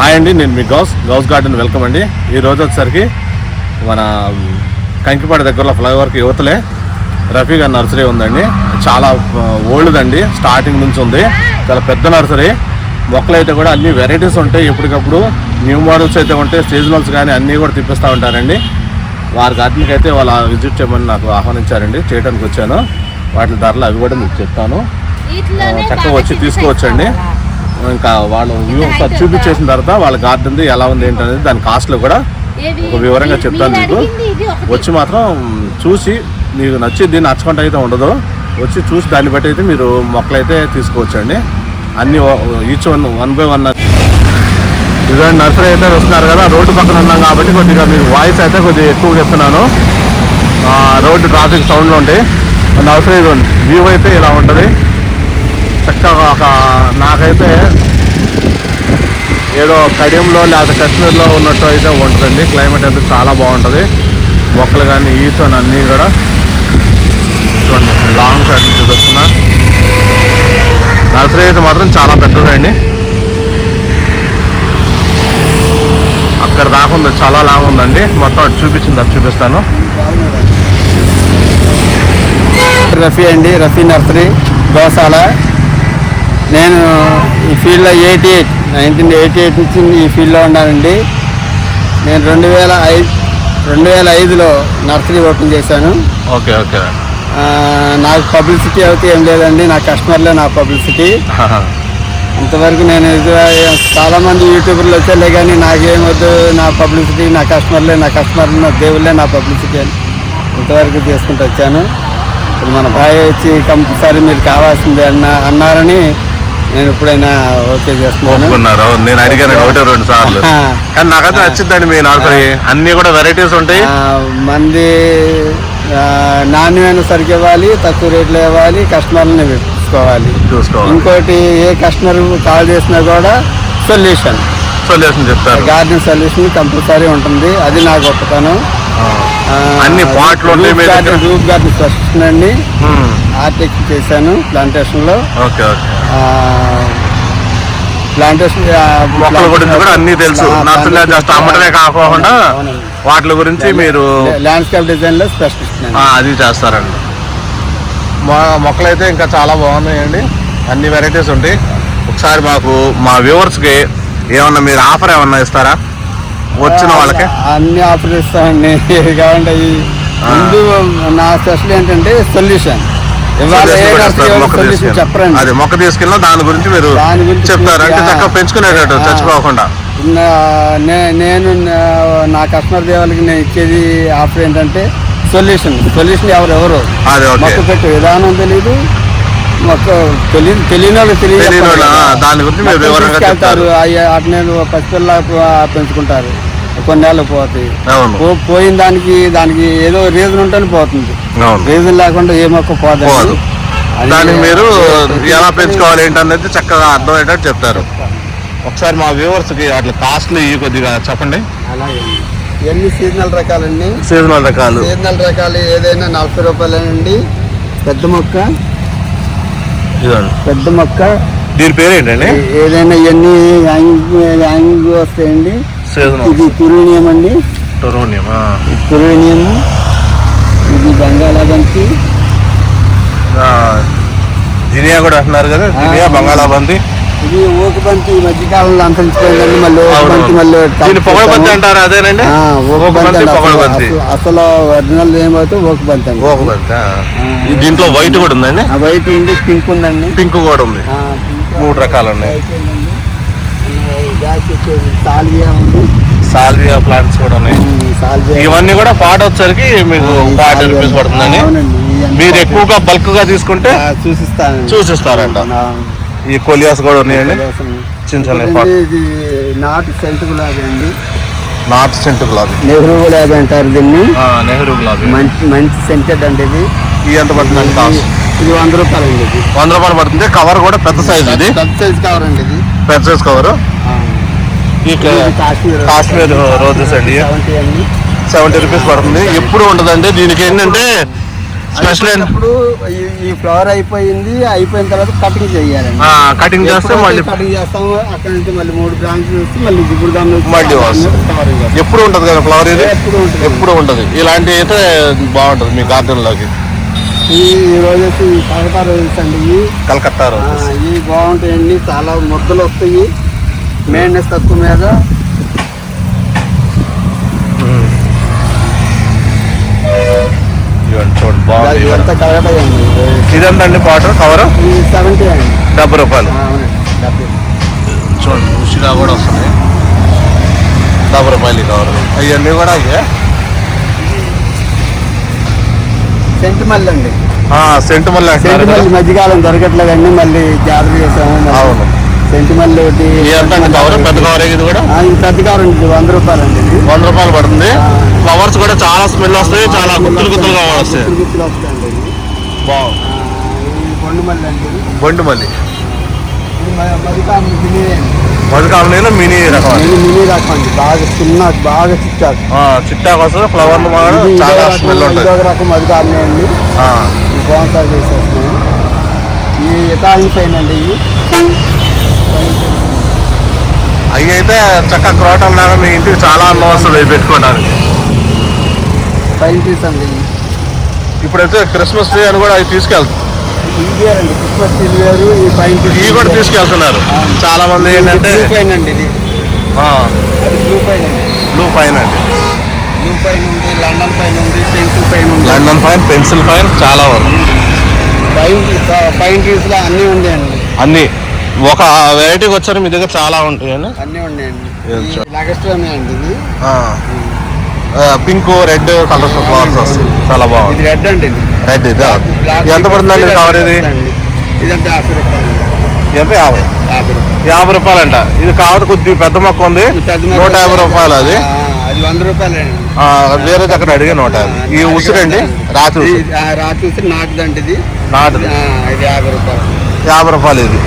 Hi అండి నేను మీ గౌస్. గౌస్ గార్డెన్ వెల్కమ్ అండి. ఈ రోజు వచ్చేసరికి మన కంకిపాడు దగ్గరలో ఫ్లైఓవర్కి యువతలే రఫీ గారి నర్సరీ ఉందండి. చాలా ఓల్డ్ అండి స్టార్టింగ్ నుంచి ఉంది. చాలా పెద్ద నర్సరీ. మొక్కలు అయితే కూడా అన్ని వెరైటీస్ ఉంటాయి. ఎప్పటికప్పుడు న్యూ మోడల్స్ అయితే ఉంటాయి. సీజనల్స్ కానీ అన్నీ కూడా తిప్పిస్తూ ఉంటారండి. వారి గార్డెన్కి అయితే వాళ్ళ విజిట్ చేయమని నాకు ఆహ్వానించారండి. చేయడానికి వచ్చాను. వాటి ధరలు అవి కూడా మీకు చెప్తాను. చక్కగా వచ్చి తీసుకోవచ్చండి. ఇంకా వాళ్ళు వ్యూ ఒకసారి చూపించేసిన తర్వాత వాళ్ళ గార్డెన్ ఎలా ఉంది ఏంటనేది దాని కాస్ట్లు కూడా ఒక వివరంగా చెప్తాను మీకు. వచ్చి మాత్రం చూసి మీకు నచ్చింది నచ్చకుండా అయితే ఉండదు. వచ్చి చూసి దాన్ని బట్టి అయితే మీరు మొక్కలు అయితే తీసుకోవచ్చండి. అన్ని each one one by one ఇదండి నర్సరీ అయితే వస్తున్నారు కదా రోడ్డు పక్కన ఉన్నాం కాబట్టి కొద్దిగా మీకు వాయిస్ అయితే కొద్దిగా ఎక్కువ చెప్తున్నాను. రోడ్డు ట్రాఫిక్ సౌండ్లో ఉంటాయి నర్సరీ వ్యూ అయితే ఇలా ఉంటుంది. చక్కగా ఒక నాకైతే ఏదో కడియంలో లేదా కశ్మీర్లో ఉన్నట్టు అయితే ఉంటుందండి. క్లైమేట్ అయితే చాలా బాగుంటుంది. మొక్కలు కానీ ఈచ్ అని అన్నీ కూడా చూడండి లాంగ్ సైడ్ నుంచి చూస్తున్నా. నర్సరీ అయితే మాత్రం చాలా పెద్దదండి అక్కడ దాకా ఉంది చాలా లాంగ్ ఉందండి. మొత్తం అటు చూపించింది అది చూపిస్తాను. రఫీ అండి రఫీ నర్సరీ గోశాల. నేను ఈ ఫీల్డ్లో eighty eight nineteen eighty eight నుంచి ఈ ఫీల్డ్లో ఉన్నానండి. నేను రెండు వేల ఐదు రెండు వేల ఐదులో నర్సరీ ఓపెన్ చేశాను. Okay okay. నాకు పబ్లిసిటీ అయితే ఏం లేదండి నా కస్టమర్లే నా పబ్లిసిటీ. ఇంతవరకు నేను చాలామంది యూట్యూబర్లు వచ్చేలే కానీ నాకేమొద్దు నా పబ్లిసిటీ నా కస్టమర్లే నా కస్టమర్లు నా దేవుళ్ళే నా పబ్లిసిటీ అని ఇంతవరకు చేసుకుంటూ వచ్చాను. ఇప్పుడు మన భార్య వచ్చి కంపల్సరీ మీరు కావాల్సిందే అన్న అన్నారని నేను ఎప్పుడైనా ఓకే చేస్తున్నాను. నేను అడిగాను ఒకటి రెండు సార్లు. కానీ నాకైతే నచ్చిందండి మీ అన్ని కూడా వెరైటీస్ ఉంటాయి. మంది నాణ్యమైన సరికి ఇవ్వాలి తక్కువ రేట్లో ఇవ్వాలి కస్టమర్ని పెట్టుకోవాలి. చూసుకోవాలి. ఇంకోటి ఏ కస్టమర్ కాల్ చేసినా కూడా సొల్యూషన్. సొల్యూషన్ చెప్తారు. గార్డెన్ సొల్యూషన్ కంపల్సరీ ఉంటుంది. అది నా గొప్పతనం. అన్ని పాట్లు? గార్డెన్ అండి. ఆర్టెక్ చేశాను ప్లాంటేషన్లో. Okay okay. ప్లాంటేషన్ మొక్కల గురించి కూడా అన్ని తెలుసు. నర్సరీలో జస్ట్ అమ్మటమే కాకుండా వాటి గురించి మీరు ల్యాండ్స్కేప్ డిజైన్లో స్పెషలిస్ట్ ఆ, అది చేస్తారండి. మా మొక్కలు అయితే ఇంకా చాలా బాగున్నాయండి. అన్ని వెరైటీస్ ఉంటాయి. ఒకసారి మాకు మా వ్యూవర్స్కి ఏమన్నా మీరు ఆఫర్ ఏమన్నా ఇస్తారా? వచ్చిన వాళ్ళకి? అన్ని ఆఫర్ ఇస్తామండి ఏది కావాలంటే ముందు నా స్పెషల్ ఏంటంటే సొల్యూషన్. అదే మొక్క తీసుకెళ్ళినా దాని గురించి మీరు చెప్తారు. అంటే చక్కగా పెంచుకునేటట్టు. చచ్చిపోకుండా. నేను నా- కస్టమర్ దేవులకి నేను ఇచ్చేది ఆఫర్ ఏంటంటే సొల్యూషన్. సొల్యూషన్ ఎవరు ఎవరు? మొక్క పెట్టే విధానం తెలియదు మొక్క తెలియదు తెలియని వాళ్ళు తెలియదు దాని గురించి చెప్తారు. అట్నే పసిపిల్ల పెంచుకుంటారు. కొన్నేళ్ళు పోతాయి. అవును. పో- పోయిన దానికి దానికి ఏదో రీజన్ ఉంటేనే పోతుంది. అవును. రీజన్ లేకుండా ఏ మొక్క పోదు. పోదు. అది- దానికి మీరు ఎలా పెంచుకోవాలి ఏంటనేది చక్కగా అర్థమయ్యేటట్టు చెప్తారు. ఒకసారి మా వ్యూవర్స్కి అట్లా కాస్ట్లీ కొద్దిగా చెప్పండి. అలాగే ఇవన్నీ సీజనల్ రకాలండి? సీజనల్ రకాలు. సీజనల్ రకాలు ఏదైనా నలభై రూపాయలేనండి పెద్ద మొక్క. పెద్ద మొక్క. దీని పేరు ఏంటండి ఏదైనా ఇవన్నీ యాంగ్ యాంగ్ వస్తాయండి? ఇది తురునియం అండి తురునియం ఇది బంగాళాబంతి. జినియా కూడా అంటున్నారు కదా జినియా బంగాళాబంతి. ఇది ఊకబంతి ఈ మధ్యకాలంలో అంతరించిపోయిందండి మళ్ళీ ఊకబంతి మళ్ళీ పొగడబంతి అంటారు అదేనండి. పొగడబంతి. అసలు- ఒరిజినల్ ఏమైతే ఊకబంతి అండి. ఈ దీంట్లో వైట్ కూడా ఉందండి? ఆ వైట్ ఉంది పింక్ ఉందండి. పింక్ కూడా ఉంది. మూడు రకాలు ఉన్నాయి. వచ్చేసి సాల్వియా ఉంది. సాల్వియా ప్లాంట్స్ కూడా ఉన్నాయి. ఇవన్నీ కూడా పాట వచ్చరికి మీకు ఫార్టీ రూపీస్ పడుతుందండి. ఇవన్నీ మీరు ఎక్కువగా బల్క్గా తీసుకుంటే ఆ, చూసిస్తానండి. చూసిస్తారంట. ఈ కొలియాస్ కూడా ఉన్నాయండి. ఇది నాటు సెంటు గులాబీ అండి. నార్త్ సెంట్ గులాబీ. నెహ్రూ గులాబీ అంటారు దీన్ని. నెహ్రూ గులాబీ. మంచి మంచి సెంటెడ్ అండి ఇది. ఈ ఎంత పడుతుందండి కాస్ట్? ఇది వంద రూపాయలు అండి ఇది. వంద రూపాయలు పడుతుంది. కవర్ కూడా పెద్ద సైజ్ ఇది. పెద్ద సైజ్ కవర్ అండి ఇది. పెద్ద సైజ్ కవర్. కాశ్మీర్ రోజెస్ అండి. సెవెంటీ రూపీస్ పడుతుంది. ఎప్పుడు ఉండదండి దీనికి ఏంటంటే స్పెషల్ ఇప్పుడు ఈ- ఫ్లవర్ అయిపోయింది. అయిపోయిన తర్వాత కటింగ్ చేయాలండి. కటింగ్ చేస్తే మళ్ళీ కటింగ్ చేస్తాము అక్కడ నుంచి మళ్ళీ మూడు బ్రాంచ్ నుంచి మళ్ళీ నుంచి మళ్ళీ. ఎప్పుడు ఉంటది కదా ఫ్లవర్ ఇది? ఎప్పుడు ఉంటుంది. ఇలాంటి అయితే బాగుంటది మీ గార్డెన్లోకి. ఈ రోజు వచ్చి కలకత్తా రోజెస్ అండి కలకత్తా ఆ, రోజెస్ ఇవి బాగుంటాయండి. చాలా ముద్దలు వస్తాయి. మెయింటెనెన్స్ తక్కువ మీద. ఇదంతా అండి వాటర్ కవర్ ఈ సెవెంటీ అండి. డెబ్బై రూపాయలు. చూడండి ఉషిగా కూడా వస్తున్నాయి డెబ్బై రూపాయలు కవర్ అవన్నీ కూడా అయ్యే సెంట్ మల్లి అండి. సెంటు మల్లి మధ్యకాలం దొరకట్లేదండి మళ్ళీ జాగ్రత్త చేసాము. అవును. సెంట్ మల్లి ఒకటి. కవర్ పెద్ద కవర్ ఇది కూడా? ఇది పెద్ద కవర్ అండి వంద రూపాయలు అండి వంద రూపాయలు పడుతుంది. ఫ్లవర్స్ కూడా చాలా స్మెల్ వస్తాయి చాలా గుత్తులు గుత్తులుగా వస్తాయి. గుత్తులు వస్తాయండి ఇది. బాగుంది ఆ, ఇది కొండు మల్లి అండి ఇది. బొండు మళ్ళీ ఇది మ- మధ్యకాలం మినీ అండి మధుకాలంలో మినీ రకం మినీ రకం అండి. బాగా చిన్న బాగా చిట్టాకు. చిట్టాకు వస్తుంది ఫ్లవర్లు చాలా స్మెల్ ఉంటుంది రకం అండి. బోన్సాయి చేసేస్తున్నాయి ఈ అండి ఇవి అవి అయితే చక్కగా క్రోటం లాగా మీ ఇంటికి చాలా అందం వస్తుంది పెట్టుకోవడానికి పైన పీస్ అండి. ఇప్పుడైతే క్రిస్మస్ ట్రీ అని కూడా అవి తీసుకెళ్తాం ఇవి వేరండి క్రిస్మస్ ట్రీ ఈ పైన పీస్ ఇవి కూడా తీసుకెళ్తున్నారు. చాలా మంది ఏంటంటే బ్లూ పైన అండి ఇది. బ్లూ పైన అండి. బ్లూ పైన అండి. బ్లూ పైన ఉంది లండన్ పైన ఉంది పెన్సిల్ పైన ఉంది. లండన్ పైన పెన్సిల్ పైన చాలా ఉంది. పైన పైన ట్రీస్లో అన్నీ ఉన్నాయండి అన్ని. ఒక వెరైటీకి వచ్చారు మీ దగ్గర చాలా ఉంటాయండి అన్నీ ఉన్నాయండి పింక్ రెడ్ కలర్స్ ఫ్లవర్స్ వస్తాయి. చాలా బాగుంది. రెడ్ అండి ఇది. రెడ్ ఇది? ఎంత పడుతుందండి కవర్ ఇది యాభై రూపాయలు ఎంత? యాభై. యాభై రూపాయలు. రూపాయలంట. ఇది కావదు కొద్ది పెద్ద మొక్క ఉంది. నూట యాభై రూపాయలు అది. వంద రూపాయలు వేరే దగ్గర అడిగే నూట యాభై. ఈ ఉసిరండి రాత్రి. రాత్రి ఉసిరి. నాటుదండి ఇది. నాటుది. ఇది యాభై రూపాయలు. యాభై రూపాయలు ఇది.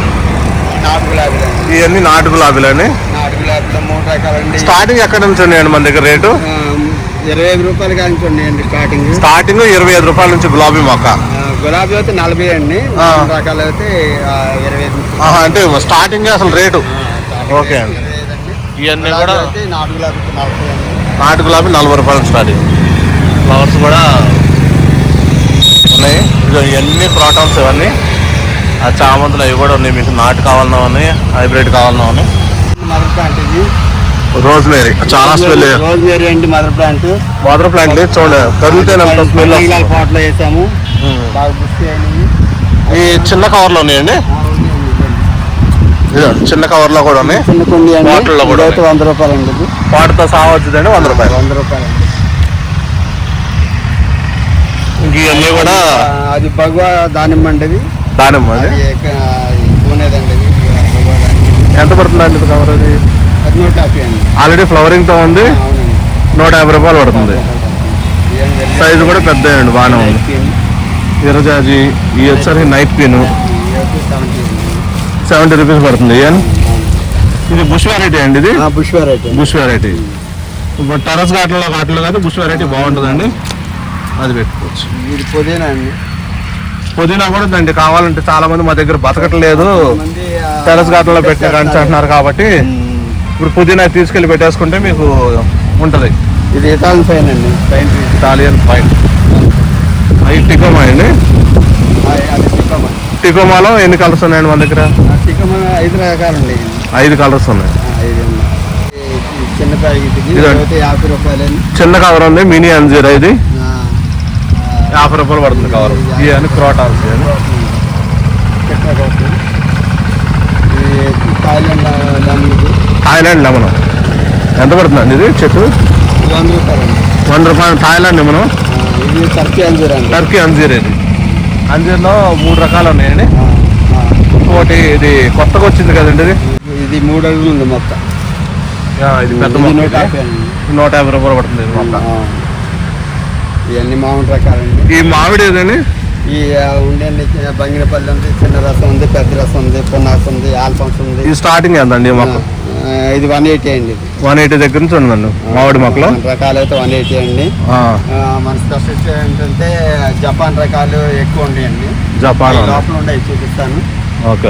నాటు గులాబీలు ఇవన్నీ నాటు గులాబీలండి నాటు గులాబీలో మూడు రకాలండి స్టార్టింగ్ ఎక్కడ నుంచి ఉన్నాయండి మన దగ్గర రేటు? ఇరవై ఐదు రూపాయలు కానీ చూడండి స్టార్టింగ్ స్టార్టింగ్ ఇరవై ఐదు రూపాయల నుంచి గులాబీ మొక్క. గులాబీ అయితే నలభై అండి రకాలు అయితే ఇరవై ఐదు అంటే స్టార్టింగ్ అసలు రేటు? ఓకే అండి. ఇవన్నీ గులాబీ కూడా నాటు గులాబీ నలభై నాటు గులాబీ నలభై రూపాయలు స్టార్టింగ్ ఫ్లవర్స్ కూడా ఉన్నాయి. ఇవన్నీ క్రాటన్స్ ఇవన్నీ. ఆ చామంతులు అవి కూడా ఉన్నాయి మీకు నాటు కావాలన్నా ఉన్నాయి హైబ్రిడ్ కావాలన్నా ఉన్నాయి. మదర్ ప్లాంట్ ఇది. రోజ్ మేరీ చాలా స్మెల్ రోజ్ మేరీ అండి మదర్ ప్లాంట్ వాటర్ ప్లాంట్ లేదు చూడండి. కదిలితేనంత స్మెల్ పాట్లో వేసాము. బాగా బుష్టి అయినవి ఈ చిన్న కవర్లో ఉన్నాయండి? చిన్న కవర్లో కూడా ఉన్నాయి. చిన్న కుండి బాటిల్లో వంద రూపాయలు అండి ఇది. వాటితో సహా వచ్చిందండి వంద రూపాయలు. వంద రూపాయలు ఇవన్నీ కూడా అది భగవా దానిమ్మ అండి దానిమ్మ అది. ఎంత పడుతుందండి ఇది కవర్ అది? అండి. ఆల్రెడీ ఫ్లవరింగ్తో ఉంది నూట యాభై రూపాయలు పడుతుంది. సైజు కూడా పెద్ద అండి బాగానే ఉంది. ఇరజాజి ఈ వచ్చరికి నైట్ పిన్ ఇది వచ్చి 70 అండి. సెవెంటీ రూపీస్ పడుతుంది. ఇది బుష్ వెరైటీ అండి ఇది? ఆ, బుష్ వెరైటీ బుష్ వెరైటీ ఇప్పుడు టెరస్ గార్డెన్లో వాటిలో కాదు బుష్ వెరైటీ బాగుంటుందండి. అది పెట్టుకోవచ్చు. ఇది పుదీనా అండి. పుదీనా కూడా ఉందండి. కావాలంటే చాలా మంది మా దగ్గర బతకట్లేదు. టెరస్ గార్డెన్లో పెట్టే కానీ అంటున్నారు కాబట్టి. ఇప్పుడు పుదీనా తీసుకెళ్ళి పెట్టేసుకుంటే మీకు ఉంటది. ఇది ఇటాలియన్ ఫైన్ అండి. ఇటాలియన్ ఫైన్ అవి టికోమా అండి. టికోమాలో ఎన్ని కలర్స్ ఉన్నాయండి మన దగ్గర? టికోమా ఐదు రకాలు ఐదు కలర్స్ ఉన్నాయి. చిన్న ప్యాకెట్ యాభై రూపాయలు చిన్న కవర్ ఉంది. మినీ అంజీరా ఇది. యాభై రూపాయలు పడుతుంది కవర్. ఇవి అని ఇవి అని. ఇది థాయిలాండ్ లెమన్. ఇది ఎంత పడుతుందండి ఇది చెట్టు? ఇది వంద రూపాయలు థాయిలాండ్ లెమన్. ఇది టర్కీ అంజూర్ టర్కీ అంజీర్ ఇది. అంజీర్లో మూడు రకాలు ఉన్నాయండి. ఇంకోటి ఇది కొత్తగా వచ్చింది కదండి ఇది? ఇది మూడు అడుగులు ఉంది మొత్తం. ఇది పెద్ద ఇది. నూట ఇది. యాభై రూపాయలు పడుతుంది ఇది ఆ. ఇవన్నీ మామూలు రకాలండి. ఈ మామిడి ఏదండి? ఈ ఉండండి చిన్న బంగినపల్లి ఉంది చిన్న రసం ఉంది పెద్ద రసం ఉంది పున్నాస ఉంది ఆల్ఫాన్స్ ఉంది. ఇది స్టార్టింగ్ ఎంతండి ఈ మొక్క? ఇది వన్ ఎయిటీ అండి. ఇది వన్ ఎయిటీ దగ్గర నుంచి ఉందండి మామిడి మొక్కలు? రకాలు అయితే వన్ ఎయిటీ అండి. మన స్పెషల్ ఏంటంటే జపాన్ రకాలు ఎక్కువ ఉన్నాయండి జపాన్ లోపల ఉన్నాయి చూపిస్తాను. ఓకే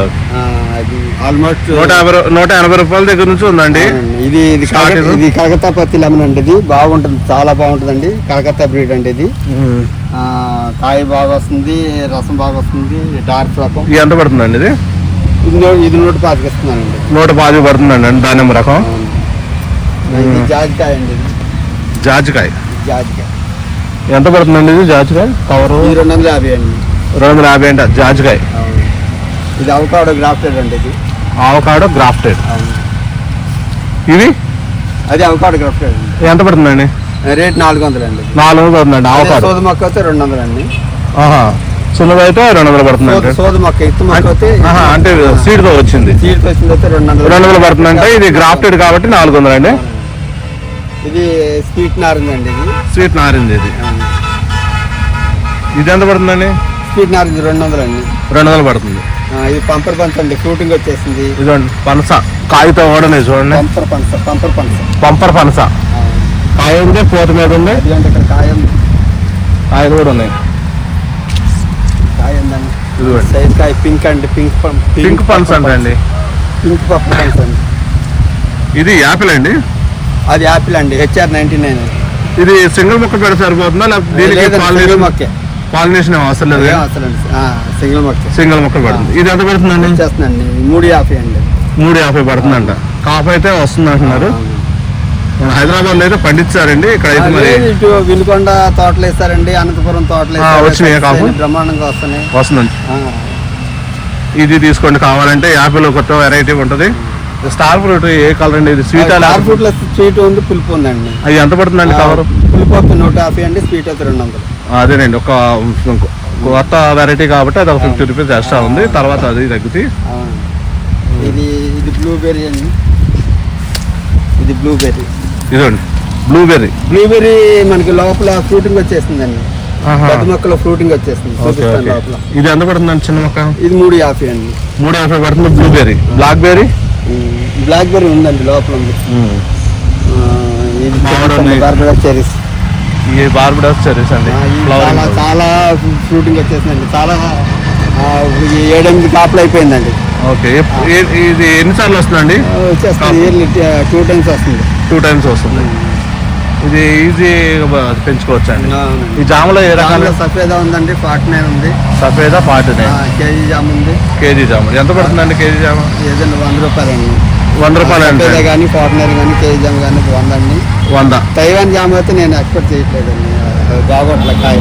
అది ఆల్మోస్ట్ నూట యాభై నూట ఎనభై రూపాయల దగ్గర నుంచి ఉందండి. ఇది ఇది కలక- ఇది. కలకత్తా పత్తి లెమన్ అండి ఇది. బాగుంటుంది చాలా బాగుంటుందండి. కలకత్తా బ్రీడ్ అండి ఇది. ఆ, కాయ బాగా వస్తుంది రసం బాగా వస్తుంది డార్క్ రకం ఇది ఎంత పడుతుందండి ఇది? ఇది నూ- ఇది నూట పాతికిస్తున్నానండి నూట పాతి పడుతుందండి అండి దానిమ్మ రకం. ఇది జాజికాయ అండి ఇది. జాజికాయ. ఇది జాజికాయ. ఎంత పడుతుందండి ఇది జాజికాయ? కవరు? ఇది రెండు వందల యాభై అండి. రెండు వందల యాభై అంట జాజికాయ. అవును. ఇది అవకాడో గ్రాఫ్టెడ్ అండి ఇది. Avocado grafted. ఇది అది అవకాడో గ్రాఫ్టెడ్ అండి. ఎంత పడుతుందండి? రేట్ నాలుగు వందలు అండి నాలుగు వందలు పడుతుందండి ఆవకాడో సోదు మొక్క అయితే రెండు వందలు అండి ఆహా. చిన్నదైతే రెండు వందలు పడుతుందండి. సోదు- మొక్క ఇత్తు మొక్క అయితే అంటే సీడ్తో వచ్చింది. సీడ్స్ వచ్చింది అయితే రెండు వందలు రెండు వందలు పడుతుందంటే ఇది గ్రాఫ్టెడ్ కాబట్టి నాలుగు వందలు అండి ఇది స్వీట్ నారింజ అండి ఇది. స్వీట్ నారింది ఇది. ఇది ఎంత పడుతుందండి? స్వీట్ నారింజ రెండు వందలు అండి రెండు వందలు పడుతుంది. ఇది పంపర్ పంచ అండి ఫ్రూటింగ్ వచ్చేసింది. ఇదండి పనస. కాయతో ఓడనే చూడండి. పంపర్ పంచ పంపర్ పంచ. పంపర్ పనస. కాయ ఉంది పూత మీద ఉంది? అంటే ఇక్కడ కాయ ఉంది. కాయలు కూడా ఉన్నాయి. కాయ ఉందండి. ఇదిగోండి. సైజ్ కాయ పింక్ అండి పింక్ పింక్ పనస అండి. పింక్ పప్పు పంచ అండి. ఇది యాపిల్ అండి? అది యాపిల్ అండి హెచ్ఆర్ నైన్టీ నైన్. ఇది సింగిల్ మొక్క పెడితే సరిపోతుందా? లేకపోతే దీనికి మొక్కే. పాలినేషన్ అవసరం లేదు సింగిల్ మొక్కే సింగిల్ మొక్క పెడుతుంది. ఇది ఎంత పెడుతుందండి? వచ్చేస్తుందండి. మూడు యాభై అండి. మూడు యాభై పడుతుందంట. కాపు అయితే వస్తుంది అంటున్నారు. హైదరాబాద్లో అయితే పండించారండి ఇక్కడ అయితే మరి ఇటు వినుకొండ తోటలు వేస్తారండి అనంతపురం తోటలు. వచ్చినాయా కాపు? బ్రహ్మాండంగా వస్తున్నాయి. వస్తుందండి. ఇది తీసుకోండి. కావాలంటే యాపిల్ కొత్త వెరైటీ ఉంటుంది. స్టార్ ఫ్రూట్ ఏ కలర్ అండి? ఇది స్వీట్ స్టార్ ఫ్రూట్లో స్వీట్ ఉంది పులుపు ఉందండి. అది ఎంత పడుతుందండి కవర్? పులుపు నూట యాభై అండి స్వీట్ అయితే రెండు వందలు. అదేనండి ఒక కొత్త వెరైటీ కాబట్టి అది ఒక ఫిఫ్టీ రూపీస్ ఎక్స్ట్రా ఉంది. తర్వాత అది తగ్గుతుంది అవును. ఇది ఇది బ్లూబెర్రీ అండి. ఇది బ్లూబెర్రీ ఇదండి బ్లూబెర్రీ బ్లూబెర్రీ మనకి లోపల ఫ్రూటింగ్ వచ్చేస్తుందండి. పెద్ద మొక్కలో ఫ్రూటింగ్ వచ్చేస్తుంది. లోపల. ఇది ఎంత పడుతుందండి చిన్న మొక్క? ఇది మూడు యాభై అండి. మూడు యాభై పడుతుంది blueberry blackberry blackberry ఉందండి లోపల. ఉంది. ఇది చెరీస్ ఈ బార్బడాస్ చెరీస్ అండి? చాలా చాలా ఫ్రూటింగ్ వచ్చేసిందండి. చాలా ఏడెనిమిది కాపులు అయిపోయిందండి. ఓకే ఇది ఎన్నిసార్లు వస్తుందండి? వచ్చేస్తుంది ఇయర్లీ టూ టైమ్స్ వస్తుంది. టూ టైమ్స్ వస్తుంది. ఇది ఈజీ పెంచుకోవచ్చు అండి? అవునండి. ఈ జాములో ఏ రకాల? సఫేదా ఉందండి ఫార్టీ నైన్ ఉంది. సఫేదా పాటు ఆ, కేజీ జామ్ ఉంది. కేజీ జాము. ఎంత పడుతుందండి కేజీ జాము? ఏదైనా వంద రూపాయలు అండి వంద రూపాయలు సఫేదా కానీ ఫార్టీనర్ కానీ కేజీ జామ్ కానీ వంద అండి వంద. తైవాన్ జామ్ అయితే నేను ఎక్స్పెక్ట్ చేయట్లేదండి. బాగోట్ల కాయ.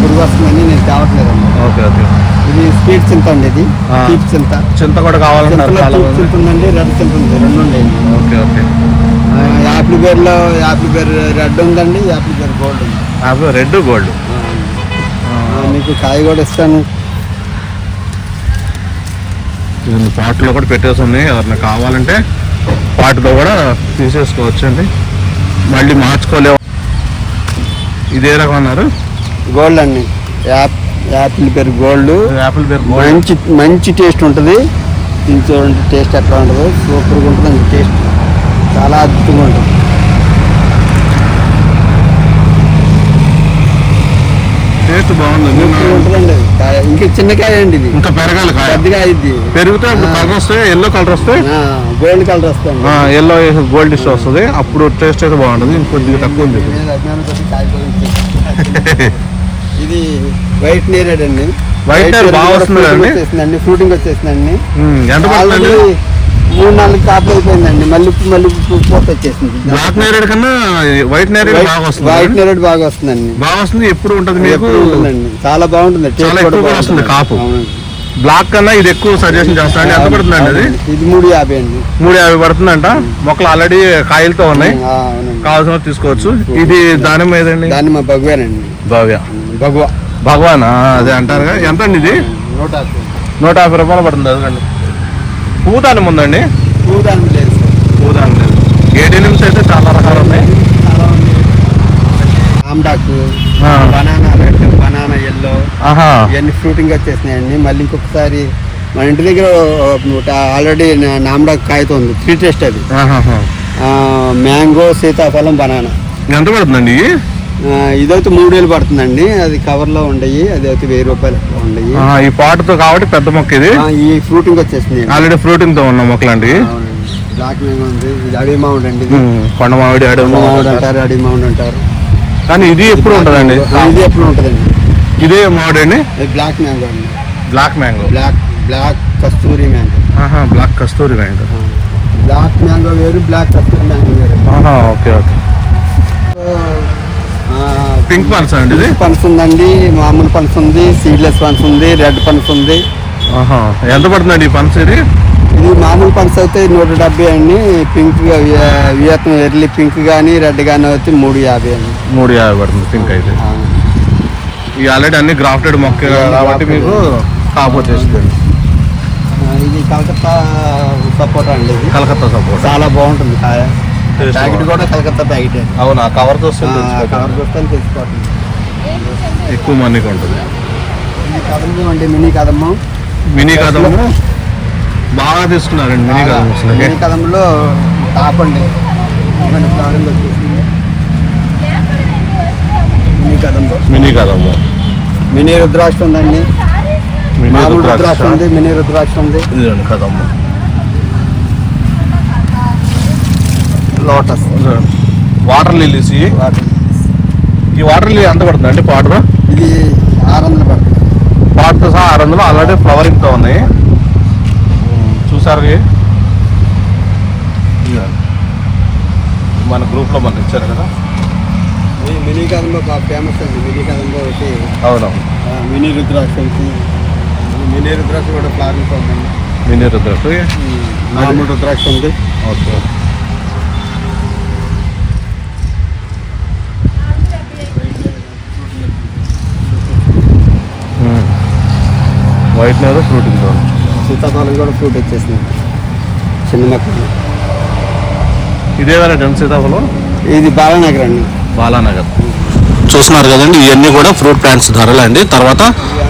పురుగు వస్తుందని నేను తేవట్లేదండి. Okay okay. ఇది స్వీట్ చింత అండి ఇది. తీపి చింత. చింత కూడా చింత ఉందండి రెడ్ చింత ఉంది. రెండు ఓకే ఓకే. యాపిల్ బేర్లో యాపిల్ బేర్ రెడ్ ఉందండి యాపిల్ బేర్ గోల్డ్ ఉంది. Red gold. మీకు కాయ కూడా ఇస్తాను. పాట్లో కూడా పెట్టేసి ఉన్నాయి. ఎవరైనా కావాలంటే పాటుతో కూడా తీసేసుకోవచ్చు అండి మళ్ళీ మార్చుకోలేవు. ఇదే రకం అన్నారు. గోల్డ్ అండి. యాప్ యాపిల్ పేరు గోల్డ్. యాపిల్ పేరు మంచి మంచి టేస్ట్ ఉంటుంది. దీని చూడండి టేస్ట్ ఎట్లా ఉంటుందో. సూపర్గా ఉంటుందండి టేస్ట్. చాలా అద్భుతంగా ఉంటుంది. టేస్ట్ బాగుంది. ఇంకా చిన్న కాయ అండి ఇది. ఇంకా పెరగాలి కాయ. పెద్దగా ఇది పెరిగితే అప్పుడు కలర్ వస్తే ఎల్లో కలర్ వస్తే గోల్డ్ కలర్ వస్తుంది ఎల్లో గోల్డ్ ఇష్ట వస్తుంది. అప్పుడు టేస్ట్ అయితే బాగుంటుంది. ఇంకొద్దిగా తక్కువ ఉంది. ఇది వైట్ నేరేడ్ అండి. నేరేడు బాగా వస్తుంది? వచ్చేసిందండి. ఫ్రూటింగ్ వచ్చేసిందండి. ఎంత పడుతుంది మూడు నాలుగు కాపులు అయిపోయిందండి. మళ్ళీ మళ్ళీ పూత వచ్చేసింది. బ్లాక్ నేరేడ్ కన్నా వైట్ నేరేడ్ బాగా వైట్ వస్తుంది నేరేడ్ బాగా వస్తుందండి. బాగా వస్తుంది ఎప్పుడు ఉంటుంది మీకు? ఎప్పుడు ఉంటుందండి. చాలా బాగుంటుంది. చాలా. వస్తుంది కాపు. బ్లాక్ కన్నా ఇది ఎక్కువ సజెషన్ చేస్తాను ఎంత పడుతుందండి అది. ఇది మూడు యాభై అండి. మూడు యాభై పడుతుందంట. మొక్కలు ఆల్రెడీ కాయలతో ఉన్నాయి. కావాల్సిన తీసుకోవచ్చు. ఇది దానిమ్మ ఏదండి దాన్ని మా భగవానండి. భవ్య. భగవా. భగవాన్? అదే అంటారుగా. ఎంత అండి ఇది? నూట యాభై. నూట యాభై రూపాయలు పడుతుంది అదిగండి. పూదానం ఉందండి? పూదాన్ని లేదు పూదానం లేదు. ఏడు నిమిషం అయితే చాలా రకాలు ఉన్నాయి? ఆమ్డాకు. బనానా రెడ్ బనానా ఎల్లో ఇవన్నీ ఫ్రూటింగ్ వచ్చేసినాయండి. మళ్ళీ ఇంకొకసారి మన ఇంటి దగ్గర ఆల్రెడీ నామడా కాగితం ఉంది. త్రీ టెస్ట్ అది. మ్యాంగో సీతాఫలం బనానా. ఎంత పడుతుందండి? ఇదైతే మూడు వేలు పడుతుందండి. అది కవర్లో ఉండయి అది అయితే వెయ్యి రూపాయలు ఉండయి. ఈ పాటుతో కాబట్టి పెద్ద మొక్క ఇది. ఈ ఫ్రూటింగ్ వచ్చేసింది. ఆల్రెడీ ఫ్రూటింగ్తో ఉన్న మొక్కలండి అవునండి. బ్లాక్ ఉంది. ఇది అడవి మామిడి అండి కొండ మామిడి అడవి మామిడి అంటారు. అడవి మామిడి అంటారు. కానీ ఇది ఎప్పుడు ఉంటుందండి? ఇది ఎప్పుడు ఉంటుందండి. ఇదే మామిడి అండి? బ్లాక్ మ్యాంగో అండి. Black mango black black Kasturi mango black Kasturi mango black mango వేరు బ్లాక్ కస్తూరి మ్యాంగో వేరు. Okay okay. పింక్ పల్స్ అండి ఇది? పనస ఉందండి మామూలు పనస ఉంది సీడ్లెస్ పనస ఉంది రెడ్ పనస ఉంది. ఆహా ఎంత పడుతుందండి ఈ పనస ఇది? ఇది మామూలు పనస అయితే నూట డెబ్బై అండి పింక్ వియత్నం ఎర్లీ పింక్ కానీ రెడ్ కానీ అయితే మూడు యాభై అండి. మూడు యాభై పడుతుంది పింక్ అయితే. అవును. ఈ ఆల్రెడీ అన్ని గ్రాఫ్టెడ్ మొక్క కాబట్టి మీకు కాపు వచ్చేస్తుంది ఆ, ఇది కలకత్తా సపోటా అండి ఇది. కలకత్తా సపోర్ట్. చాలా బాగుంటుంది కాయ. ప్యాకెట్. కూడా. కలకత్తా ప్యాకెట్ అవునా కవర్ చూస్తే కవర్ ఎక్కువ మందికి ఉంటుంది కదమ్మ అండి మినీ కదమ్మ. మినీ కదము బాగా తీసుకున్నారండి మినీ కదము మినీ కదంలో టాప్ అండి. మినీ కదంలో మినీ కదము మినీ రుద్రాక్ష ఉందండి. మినీ రుద్రాక్ష. ఉంది మినీ రుద్రాక్ష ఉంది. ఇదండి లోటస్. Water lilies. ఈ వాటర్ లిల్లీ ఎంత పడుతుంది అంటే పాటర్ ఇది ఆరు వందలు పడుతుంది. పాటతో సహా ఆరు వందలు ఆల్రెడీ ఫ్లవరింగ్తో ఉన్నాయి. చూసారు. మన గ్రూప్లో మనకి ఇచ్చారు కదా. మినీ బాగా ఫేమస్ అండి మినీ కదంలో ఒకటి. అవునవును. మినీ రుద్రాక్ష మినీ రుద్రాక్ష కూడా ఫ్లవరింగ్ ఉందండి. మినీ రుద్రాక్ష. మామూలు రుద్రాక్ష ఉంది. ఓకే. మీద ఫ్రూటింగ్తో సీతాఫలం కూడా ఫ్రూట్ వచ్చేసింది. చిన్న మొక్కలు. ఇదే వెరైటీ సీతాఫలం? ఇది బాలానగర్ అండి. బాలానగర్. చూస్తున్నారు కదండి ఇవన్నీ కూడా ఫ్రూట్ ప్లాంట్స్ ధరలు అండి. తర్వాత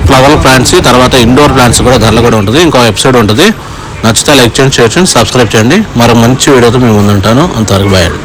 ఫ్లవర్ ప్లాంట్స్ తర్వాత ఇండోర్ ప్లాంట్స్ కూడా ధరలు కూడా ఉంటుంది. ఇంకో ఎపిసోడ్ ఉంటుంది. నచ్చితే లైక్ చేయండి షేర్ చేయండి సబ్స్క్రైబ్ చేయండి. మరో మంచి వీడియోతో మేము ముందుంటాను. అంతవరకు బాయ్ అండి.